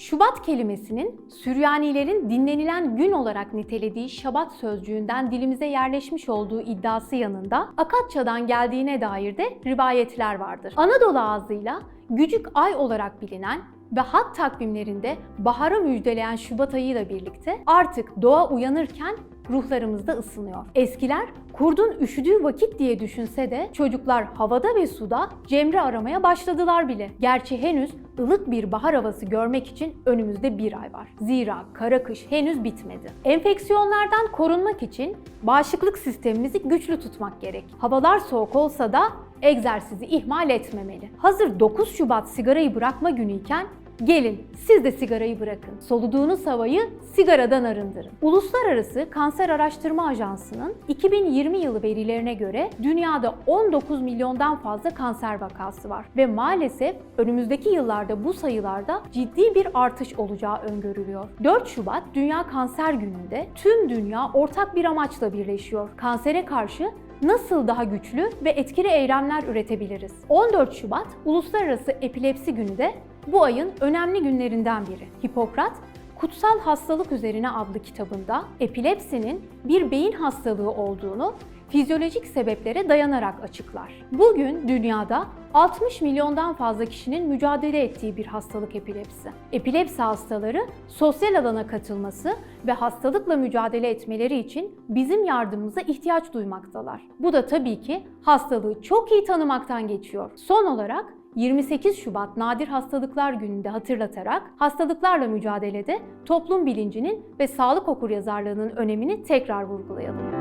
Şubat kelimesinin Süryanilerin dinlenilen gün olarak nitelediği Şabat sözcüğünden dilimize yerleşmiş olduğu iddiası yanında Akatça'dan geldiğine dair de rivayetler vardır. Anadolu ağzıyla Gücük Ay olarak bilinen ve hat takvimlerinde baharı müjdeleyen Şubat ayıyla birlikte artık doğa uyanırken ruhlarımızda ısınıyor. Eskiler kurdun üşüdüğü vakit diye düşünse de çocuklar havada ve suda cemre aramaya başladılar bile. Gerçi henüz ılık bir bahar havası görmek için önümüzde bir ay var. Zira kara kış henüz bitmedi. Enfeksiyonlardan korunmak için bağışıklık sistemimizi güçlü tutmak gerek. Havalar soğuk olsa da egzersizi ihmal etmemeli. Hazır 9 Şubat sigarayı bırakma günüyken Gelin siz de sigarayı bırakın. Soluduğunuz havayı sigaradan arındırın. Uluslararası Kanser Araştırma Ajansı'nın 2020 yılı verilerine göre dünyada 19 milyondan fazla kanser vakası var ve maalesef önümüzdeki yıllarda bu sayılarda ciddi bir artış olacağı öngörülüyor. 4 Şubat Dünya Kanser Günü'nde tüm dünya ortak bir amaçla birleşiyor. Kansere karşı nasıl daha güçlü ve etkili eylemler üretebiliriz? 14 Şubat Uluslararası Epilepsi Günü de bu ayın önemli günlerinden biri. Hipokrat, Kutsal Hastalık Üzerine adlı kitabında epilepsinin bir beyin hastalığı olduğunu fizyolojik sebeplere dayanarak açıklar. Bugün dünyada 60 milyondan fazla kişinin mücadele ettiği bir hastalık epilepsi. Epilepsi hastaları sosyal alana katılması ve hastalıkla mücadele etmeleri için bizim yardımımıza ihtiyaç duymaktalar. Bu da tabii ki hastalığı çok iyi tanımaktan geçiyor. Son olarak 28 Şubat Nadir Hastalıklar Günü'nde hatırlatarak hastalıklarla mücadelede toplum bilincinin ve sağlık okuryazarlığının önemini tekrar vurgulayalım.